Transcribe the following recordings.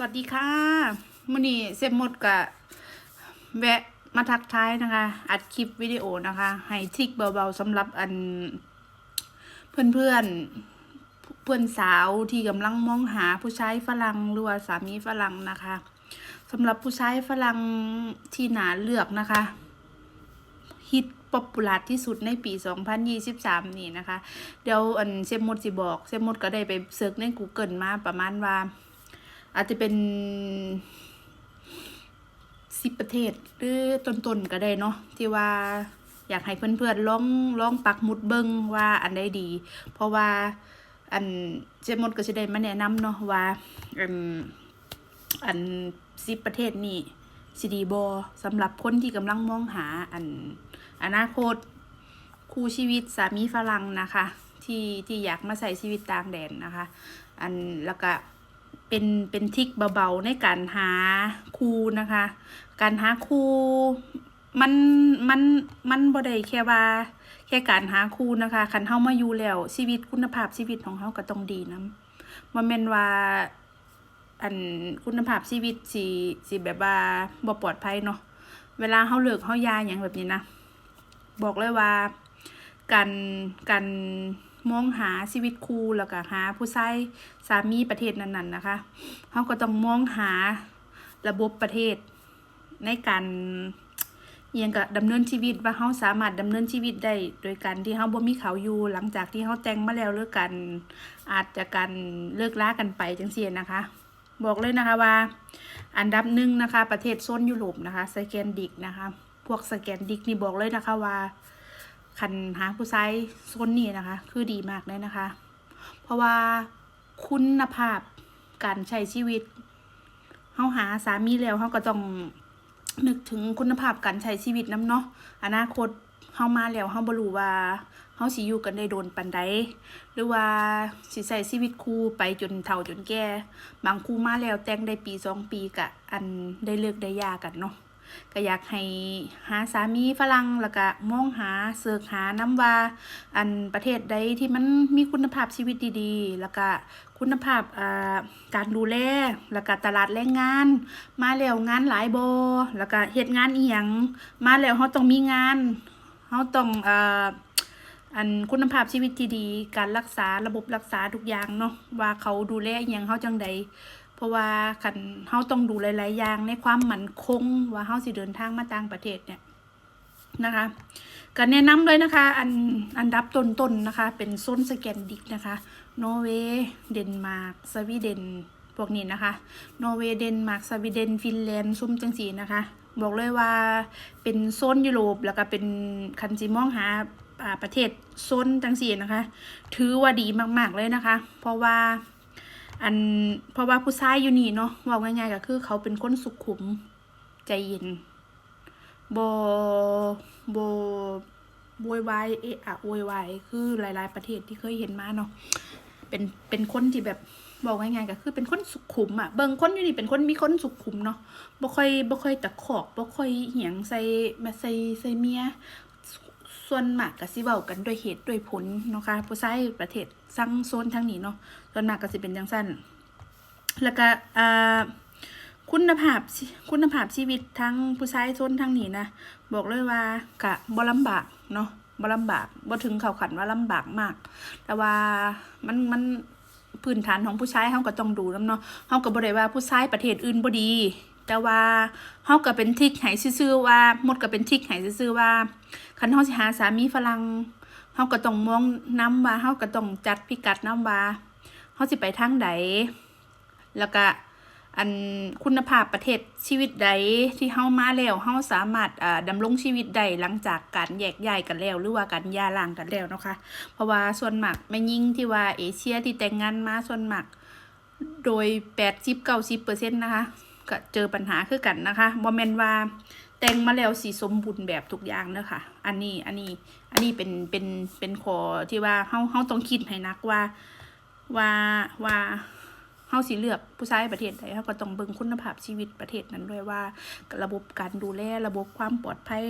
สวัสดีค่ะมื่อนี้เซมหมดกับแวะมาทักทายนะคะ อัดคลิปวิดีโอนะคะ ให้ทริกเบาๆสำหรับอัน เพื่อนเพื่อนๆเพื่อนสาวที่กำลังมองหาผู้ชายฝรั่งหรือว่าสามีฝรั่งนะคะสำหรับผู้ชายฝรั่งที่หนาเลือกนะคะฮิตป๊อปปูลาร์ที่สุดในปี 2023 นี่นะคะ เดี๋ยวอันเซมมดสิบอกเซมมดก็ได้ไปเสิร์ชใน Google มาประมาณว่า อาจจะเป็นสิบประเทศหรือต้นๆก็ได้เนาะที่ว่าอยากให้เพื่อนๆลองลองปักมุดเบิงว่าอันใดดี เพราะว่าอันเจมดก็จะได้มาแนะนำเนาะว่าอันอันสิบประเทศนี่สิดีบอสำหรับคนที่กำลังมองหาอันอนาคตคู่ชีวิตสามีฝรั่งนะคะ ที่ที่อยากมาใส่ชีวิตต่างแดนนะคะ อันแล้วก็ เป็นเป็นทิกเบาๆในการหาคู่นะคะ การหาคู่มันมันมันบ่ได้แค่ว่าแค่การหาคู่นะคะคันเฮามาอยู่แล้วชีวิตคุณภาพชีวิตของเฮาก็ต้องดีนํบ่แม่นว่าอันคุณภาพชีวิตสิสิแบบว่าบ่ปลอดภัยเนาะเวลาเฮาเลิกเฮายาหยังแบบนี้นะ บอกเลยว่าการการ มองหาชีวิตคู่แล้วก็หาผู้ชายสามีประเทศนั้นๆนะคะเขาก็ต้องมองหาระบบประเทศในการเอียงกับดำเนินชีวิตว่าเขาสามารถดำเนินชีวิตได้ โดยการที่เขาบ่มีเขาอยู่ หลังจากที่เขาแต่งมาแล้วเลิกกันอาจจะการเลิกล้ากันไปจังเสียนะคะ บอกเลยนะคะว่า อันดับหนึ่งนะคะ ประเทศโซนยุโรปนะคะสแกนดิกนะคะ พวกสแกนดิกนี่บอกเลยนะคะว่า คันหาผู้ชายโซนนี้นะคะ คือดีมากเลยนะคะ เพราะว่าคุณภาพการใช้ชีวิตเฮาหาสามีแล้วเฮาก็ต้องนึกถึงคุณภาพการใช้ชีวิตนํเนาะอนาคตเฮามาแล้วเฮาบ่รู้ว่าเฮาสิอยู่กันได้โดนปานใดหรือว่าสิใช้ชีวิตคู่ไปจนเฒ่าจนแก่บางคู่มาแล้วแต่งได้ปีสองปีกะอันได้เลิกได้ยากันเนาะ ก็อยากให้หาสามีฝรั่งแล้วก็มองหาเสิร์ชหาน้ำว่า อันประเทศใดที่มันมีคุณภาพชีวิตดีๆ แล้วก็คุณภาพอ่าการดูแลแล้วก็ตลาดแรงงาน มาแล้วงานหลายโบแล้วก็เฮ็ดงานอีหยังมาแล้วเฮาต้องมีงานเฮาต้องอ่ออันคุณภาพชีวิตที่ดี การรักษาระบบรักษาทุกอย่างเนาะว่าเขาดูแลอหยังเฮาจังใด เพราะว่าคันเฮาต้องดูหลาย ๆ อย่างในความมั่นคงว่าเฮาสิเดินทางมาต่างประเทศเนี่ยนะคะก็แนะนำเลยนะคะ อันอันดับต้นๆนนะคะ เป็นโซนสแกนดิกนะคะ นอร์เวย์เดนมาร์กสวีเดนพวกนี้นะคะ นอร์เวย์เดนมาร์กสวีเดนฟินแลนด์ซุ่มจังสีนะคะ บอกเลยว่าเป็นโซนยุโรปแล้วก็เป็นคันจิมองหาประเทศโซนจังสีนะคะ ถือว่าดีมากๆเลยนะคะ เพราะว่า อันเพราะว่าผู้ชายอยู่นี่เนาะว่าง่ายๆก็คือ เขาเป็นคนสุขุมใจเย็นบโบโวยวายเอะอะโวยวายคือหลายๆประเทศที่เคยเห็นมาเนาะเป็นเป็นคนที่แบบบอกง่ายๆก็คือเป็นคนสุขุมอะเบิ่งคนอยู่นี่เป็นคนมีคนสุขุมเนาะบ่ค่อยบ่ค่อยตะขอกบ่ค่อยเหียงใส่มาใส่ใส่เมีย ส่วนมากก็สิเว้ากันด้วยเหตุด้วยผลเนาะค่ะผู้ใชายประเทศซังโซนทางนี้เนาะส่วนมากก็สิเป็นจังซั่นแล้วก็อ่าคุณภาพคุณภาพชีวิตทั้งผู้ชายโซนทางนี้นะ บอกเลยว่ากะบ่ลำบากเนาะบ่ลำบากบ่ถึงเข้าขันว่าลำบากมาก แต่ว่ามันมันพื้นฐานของผู้ชายเฮาก็ต้องดูนํเนาะเฮาก็บ่ได้ว่าผู้ชายประเทศอื่นบ่ดี แต่ว่าเฮาก็เป็นทิกให้ซื่อๆว่าหมดก็เป็นทิกให้ซื่อๆว่าคันเฮาสิหาสามีฝรั่งเฮาก็ต้องมองนำว่าเฮาก็ต้องจัดพิกัดนำว่าเฮาสิไปทางใดแล้วก็อันคุณภาพประเทศชีวิตใดที่เฮามาแล้วเฮาสามารถอ่าดำรงชีวิตได้หลังจากการแยกย้ายกันแล้ว หรือว่าการย่าร้างกันแล้วนะคะ เพราะว่าส่วนมากแม่ยิ่งที่ว่าเอเชียที่แต่งงานมาส่วนมากโดย 80-90%นะคะ ก็เจอปัญหาคือกันนะคะบ่แม่นว่าแต่งมาแล้วสีสมบูรณ์แบบทุกอย่างเนอะค่ะ อันนี้อันนี้อันนี้เป็นเป็นเป็นขอที่ว่าเฮาเฮาต้องคิดให้นักว่าว่าว่าเฮาสิเลือกผู้ชายประเทศใดเฮาก็ต้องเบิ่งคุณภาพชีวิตประเทศนั้นด้วยว่า ระบบการดูแลระบบความปลอดภัย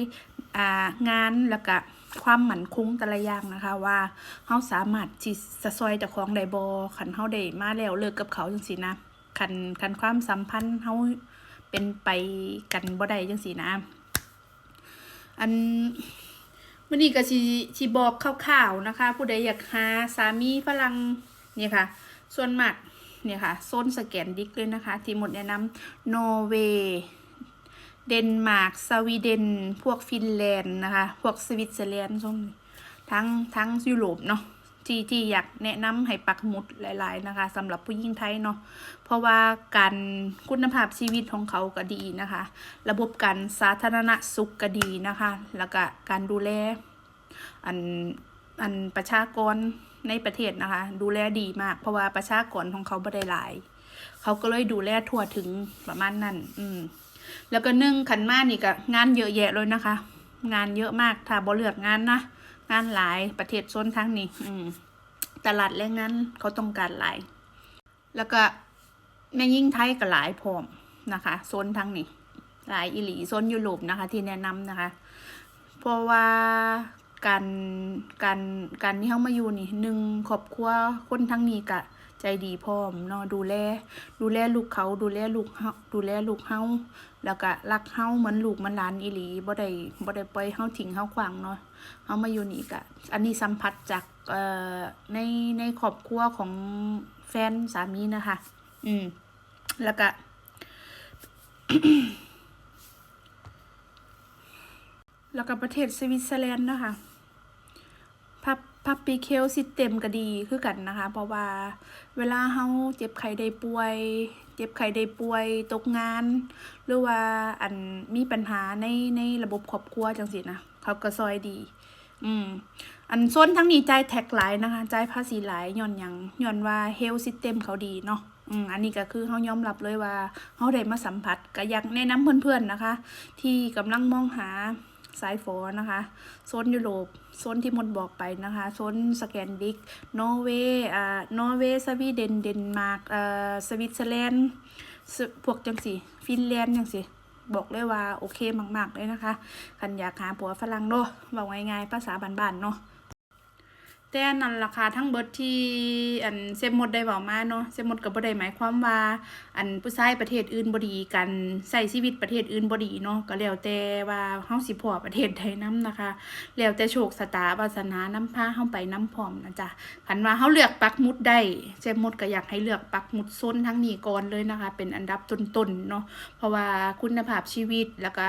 อ่างานแล้วก็ความหมั่นคงแต่ละอย่างนะคะว่าเฮาสามารถที่จะซอยเจ้าของได้บ่คันเฮาได้มาแล้วเลิกกับเขาจังซี่นะ คันคันความสัมพันธ์เฮาเป็นไปกันบ่ได้จังซี่นะ อันวันนี้ก็สิสิบอกคร่าวๆนะคะ ผู้ใดอยากหาสามีฝรั่งเนี่ยค่ะ ส่วนมากเนี่ยค่ะโซนสแกนดิกเลยนะคะ ที่หมดแนะนำนอร์เวย์เดนมาร์กสวีเดน พวกฟินแลนด์นะคะ พวกสวิตเซอร์แลนด์ส่วนทั้งทั้งยุโรปเนาะ ที่ที่อยากแนะนำให้ปักหมุดหลาย ๆ นะคะสำหรับผู้หญิงไทยเนาะเพราะว่าการคุณภาพชีวิตของเขาก็ดีนะคะ ระบบการสาธารณสุขก็ดีนะคะ แล้วก็การดูแลอันอันประชากรในประเทศนะคะ ดูแลดีมาก เพราะว่าประชากรของเขาบ่ได้หลาย เขาก็เลยดูแลทั่วถึงประมาณนั้น อืมแล้วก็นึ่งขันมานี่ก็งานเยอะแยะเลยนะคะ งานเยอะมากถ้าบ่เลือกงานนะ งานหลายประเทศโซนทั้งนี้ อืมตลาดแรงงานเขาต้องการหลาย แล้วก็แม่ยิ่งไทยก็หลายพร้อมนะคะโซนทั้งนี้ หลายอิหลีโซนยุโรปนะคะ ที่แนะนำนะคะ เพราะว่าการการการที่เขามาอยู่นี่หนึ่งครอบครัวคนทั้งนี้กะ ใจดีพร้อมเนาะดูแล ดูแลลูกเขาดูแลลูกเฮาดูแลลูกเฮาแล้วก็รักเฮาเหมือนลูกมันหลานอีหลีบ่ได้บ่ได้ปล่อยเฮาทิ้งเฮาขวางเนาะเฮามาอยู่นี่กะอันนี้สัมผัสจากเอ่อในในครอบครัวของแฟนสามีนะคะ อืม แล้วก็แล้วก็ประเทศสวิตเซอร์แลนด์นะคะ พับปีเคลซิสเต็มก็ดีคือกันนะคะ เพราะว่าเวลาเฮาเจ็บไข้ได้ป่วย เจ็บไข้ได้ป่วย ตกงาน หรือว่าอันมีปัญหาในในระบบครอบครัวจังสินะเขาก็ซอยดี อืมอันส้นทั้งนี้ใจแท็กหลายนะคะใจภาษีหลายย้อนยังย้อนว่าเฮลซิสเต็มเขาดีเนาะอืมอันนี้ก็คือเขายอมรับเลยว่าเขาได้มาสัมผัสก็อยากแนะนำเพื่อนๆนะคะ ที่กำลังมองหา สายฝอนะคะโซนยุโรปโซนที่มดบอกไปนะคะโซนสแกนดิกนอร์เวย์อ่านอร์เวย์สวีเดนเดนมาร์กอ่าสวิตเซอร์แลนด์พวกจังสิฟินแลนด์จังสิบอกเลยว่าโอเคมาก ๆ เลยนะคะคันอยากหาผัวฝรั่งเนาะบอกง่ายๆภาษาบ้านๆเนาะ แต่นั่นราคาทั้งเบิดที่อันเซมหมดได้บอกมาเนาะเซมหมดก็บ่ได้หมายความว่า อันผู้ชายประเทศอื่นบ่ดีกันใช้ชีวิตประเทศอื่นบ่ดีเนาะก็แล้วแต่ว่าเฮาสิพอประเทศใดนํนะคะ แล้วแต่โชคชะตาวาสนานำพาเฮาไปนํพร้อมนะจ๊ะคันว่าเฮาเลือกปักหมุดได้เซมหมดก็อยากให้เลือกปักหมุดซนทั้งนี้ก่อนเลยนะคะ เป็นอันดับต้นๆเนาะเพราะว่าคุณภาพชีวิตแล้วก็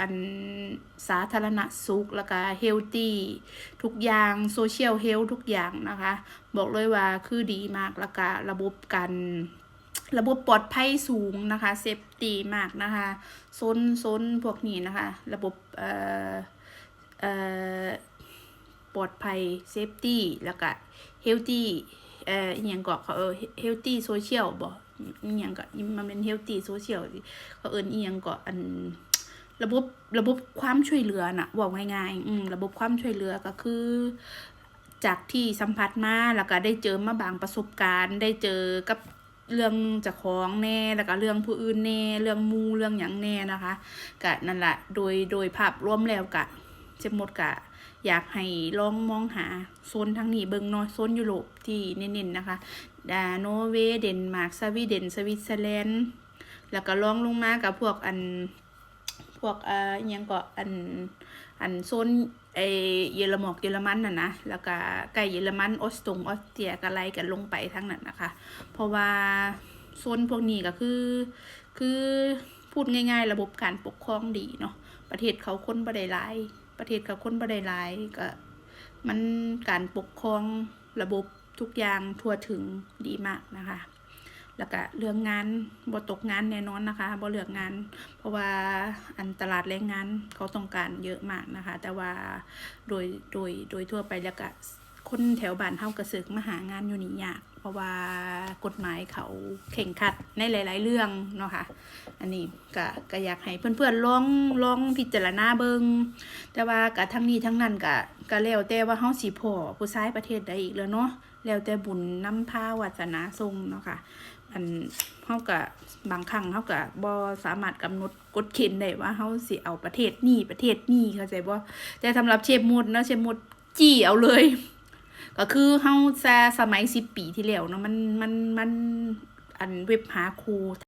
อันสาธารณสุขแล้วก็เฮลตี้ทุกอย่างโซเชียลเฮลทุกอย่างนะคะ บอกเลยว่าคือดีมากแล้วก็ระบบการระบบปลอดภัยสูงนะคะเซฟตี้มากนะคะซนซนพวกนี้นะคะ ระบบเอ่อเอ่อปลอดภัยเซฟตี้แล้วก็เฮลตี้เอ่ออหยังก็เขาเออเฮลตี้โซเชียลบ่อหยังก็มันเป็นเฮลตี้โซเชียลเขาเอินอีหยังก็อันระบบระบบความช่วยเหลือน่ะบอกง่ายๆอืมระบบความช่วยเหลือก็คือ จากที่สัมผัสมาแล้วก็ได้เจอมาบางประสบการณ์ ได้เจอกับเรื่องจากของแน่แล้วก็เรื่องผู้อื่นแน่เรื่องมูเรื่องหยังแน่นะคะกะนั่นแหละโดยโดยภาพรวมแล้วกะเจมหมดกะ อยากให้ลองมองหาโซนทางนี้เบิงเนาะโซนยุโรปที่เน้นๆนะคะดาโนเวเดนมาร์กสวีเดนสวิตเซอร์แลนด์แล้วก็ลองลงมากับพวกอันพวกอ่ออิหยังก็อันอันโซน ไอเยอรมอกเยอรมันน่ะนะแล้วก็ใกล้เยอรมันออสตงออสเตรียก็ไล่กันลงไปทั้งนั้นนะคะ เพราะว่าโซนพวกนี้ก็คือ คือพูดง่าย ๆ ระบบการปกครองดีเนาะประเทศเขาคนบ่ได้หลาย ประเทศเขาคนบ่ได้หลายก็มันการปกครองระบบทุกอย่างทั่วถึงดีมากนะคะ แล้วก็เรื่องงานบ่ตกงานแน่นอนนะคะบ่เลือกงาน เพราะว่าอันตลาดแรงงานเขาต้องการเยอะมากนะคะ แต่ว่าโดยโดยโดยทั่วไปแล้วก็คนแถวบ้านเฮากระสึกมาหางานอยู่นี่ยากเพราะว่ากฎหมายเขาเข่งครัดในหลาย ๆ เรื่องเนาะค่ะ อันนี้ก็ก็อยากให้เพื่อนๆลองลองพิจารณาเบิงแต่ว่าก็ทั้งนี้ทั้งนั้นก็ก็แล้วแต่ว่าเฮาสิพอผู้ชายประเทศใดอีกแล้วเนาะ แล้วแต่บุญน้ำพาวาสนาทรงเนาะค่ะอันเฮากับบางครั้งเฮากับ่สามารถกำหนดกฎเกณฑ์ได้ว่าเฮาสิเอาประเทศนี้ประเทศนี้เข้าใจบ่แต่สำหรับเชฟมดเนาะเชฟมดจี้เอาเลย ก็คือเฮาแซสมัยสิบปีที่แล้วเนาะมันมันมันอันเว็บหาครู